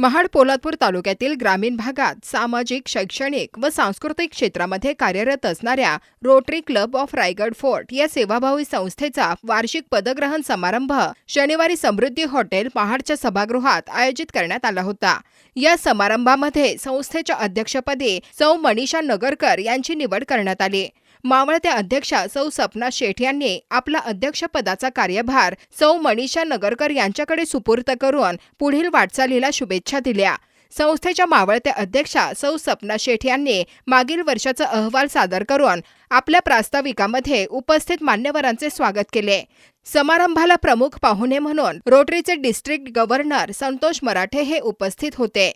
महाड पोलादपूर तालुक्यातील ग्रामीण भागात सामाजिक शैक्षणिक व सांस्कृतिक क्षेत्रामध्ये कार्यरत असणाऱ्या Rotary Club of Raigad Fort या सेवाभावी संस्थेचा वार्षिक पदग्रहण समारंभ शनिवारी समृद्धी हॉटेल महाडच्या सभागृहात आयोजित करण्यात आला होता. या समारंभामध्ये संस्थेच्या अध्यक्षपदी सौ मनीषा नगरकर यांची निवड करण्यात आली. मावळत्या अध्यक्षा सौ सपना शेठ यांनी आपला अध्यक्षपदाचा कार्यभार सौ मनीषा नगरकर यांच्याकडे सुपूर्त करून पुढील वाटचालीला शुभेच्छा दिल्या. संस्थेच्या मावळत्या अध्यक्षा सौ सपना शेठ यांनी मागील वर्षाचा अहवाल सादर करून आपल्या प्रास्ताविकामध्ये उपस्थित मान्यवरांचे स्वागत केले. समारंभाला प्रमुख पाहुणे म्हणून रोटरीचे डिस्ट्रिक्ट गव्हर्नर संतोष मराठे हे उपस्थित होते.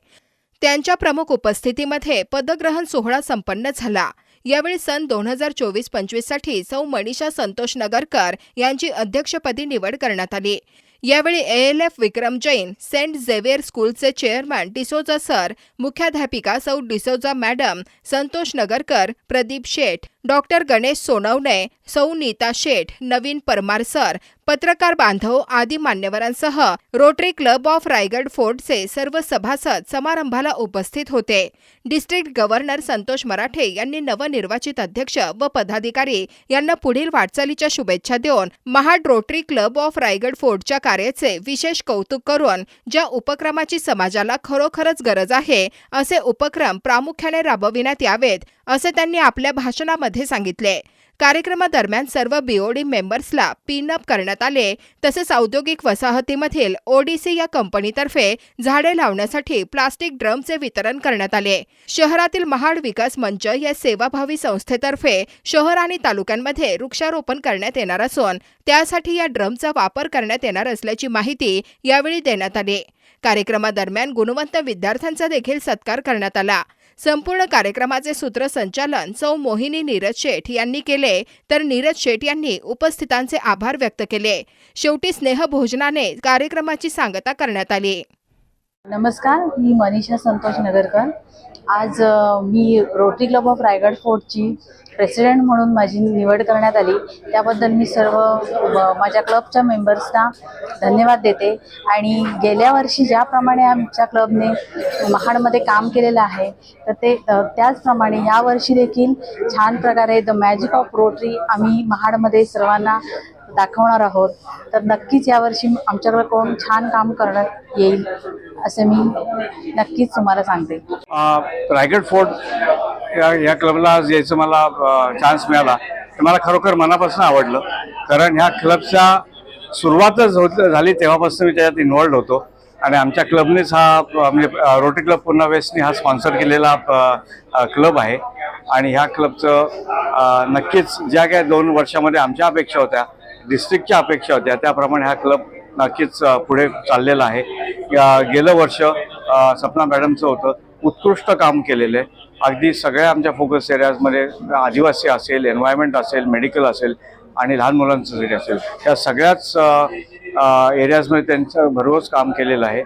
त्यांच्या प्रमुख उपस्थितीमध्ये पदग्रहण सोहळा संपन्न झाला. यावेळी सन दोन हजार चोवीस पंचवीससाठी सौ मनीषा संतोष नगरकर यांची अध्यक्षपदी निवड करण्यात आली. यावेळी ALF Vikram Jain Saint Xavier स्कूलचे चेअरमॅन डिसोजा सर मुख्याध्यापिका सौ D'Souza madam Santosh Nagarkar Pradeep Sheth doctor Ganesh Sonawane सौ नीता शेठ नवीन परमार सर पत्रकार बांधव आदी मान्यवरांसह रोटरी क्लब ऑफ रायगड फोर्टचे सर्व सभासद समारंभाला उपस्थित होते. डिस्ट्रिक्ट गव्हर्नर संतोष मराठे यांनी नवनिर्वाचित अध्यक्ष व पदाधिकारी यांना पुढील वाटचालीच्या शुभेच्छा देऊन Mahad Rotary Club of Raigad फोर्टच्या कार्याचे विशेष कौतुक करून ज्या उपक्रमाची समाजाला खरोखरच गरज आहे असे उपक्रम प्रामुख्याने राबविण्यात यावेत असे त्यांनी आपल्या भाषणामध्ये सांगितले. कार्यक्रमादरम्यान सर्व बीओडी मेंबर्सला पिनअप करण्यात आले. तसेच औद्योगिक वसाहतीमधील ओडीसी या कंपनीतर्फे झाडे लावण्यासाठी प्लास्टिक ड्रमचे वितरण करण्यात आले. शहरातील महाड विकास मंच या सेवाभावी संस्थेतर्फे शहर आणि तालुक्यांमध्ये वृक्षारोपण करण्यात येणार असून त्यासाठी या ड्रमचा वापर करण्यात येणार असल्याची माहिती यावेळी देण्यात आली. कार्यक्रमादरम्यान गुणवंत विद्यार्थ्यांचा देखील सत्कार करण्यात आला. संपूर्ण कार्यक्रमाचे सूत्रसंचालन सौ मोहिनी नीरज शेठ यांनी केले. तर नीरज शेठ यांनी उपस्थितांचे आभार व्यक्त केले. शेवटी स्नेहभोजनाने कार्यक्रमाची सांगता करण्यात आली. नमस्कार मी मनीषा संतोष नगरकर. आज मी रोटरी क्लब ऑफ रायगड फोर्टची प्रेसिडेंट म्हणून माझी निवड करण्यात आली. त्याबद्दल मी सर्व माझ्या क्लबच्या मेंबर्सना धन्यवाद देते. आणि गेल्या वर्षी ज्याप्रमाणे आमच्या क्लबने महाडमध्ये काम केलेलं आहे तर ते त्याचप्रमाणे यावर्षी देखील छान प्रकारे द मॅजिक ऑफ रोटरी आम्ही महाडमध्ये सर्वांना दाखवणार आहोत. तर नक्कीच यावर्षी आमच्याकडे कोण छान काम करण्यात येईल असे मी नक्कीच तुम्हाला सांगते. रायगड फोर्ट या या क्लबला आज यायचं मला चान्स मिळाला. ते मला खरोखर मनापासून आवडलं. कारण ह्या क्लबच्या सुरुवातच होत झाली तेव्हापासून मी त्याच्यात इन्वॉल्ड होतो. आणि आमच्या क्लबनेच हा म्हणजे रोटी रोटरी क्लब पुन्हा वेस्टने हा स्पॉन्सर केलेला क्लब आहे. आणि ह्या क्लबचं नक्कीच ज्या काय दोन वर्षामध्ये आमच्या अपेक्षा होत्या डिस्ट्रिक्टच्या अपेक्षा होत्या. त्याप्रमाणे हा क्लब नक्कीच पुढे चाललेला आहे. या- गेलं वर्ष सपना मॅडमचं होतं. उत्कृष्ट काम केलेलं आहे. अगदी सगळ्या आमच्या फोकस एरियाजमध्ये आदिवासी असेल एन्व्हायरमेंट असेल मेडिकल असेल आणि लहान मुलांसाठी असेल या सगळ्याच एरियाजमध्ये त्यांचं भरघोस काम केलेलं आहे.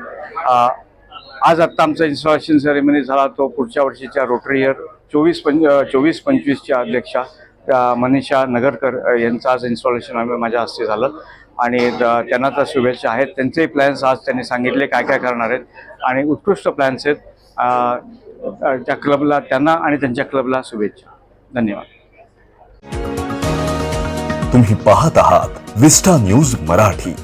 आज आत्ता आमचा इन्स्टॉलेशन सेरेमनी झाला. तो पुढच्या वर्षीच्या रोटरी इयर चोवीस पंच चोवीस पंचवीसच्या अध्यक्षा मनीषा नगरकर यांचं आज इन्स्टॉलेशन आम्ही माझ्या हस्ते झालं. आणि त्यांना तर शुभेच्छा आहेत. त्यांचेही प्लॅन्स आज त्यांनी सांगितले काय काय करणार आहेत. आणि उत्कृष्ट प्लॅन्स आहेत. त्या क्लबला त्यांना आणि त्यांच्या क्लबला शुभेच्छा. धन्यवाद. तुम्ही पाहत आहात विस्टा न्यूज मराठी.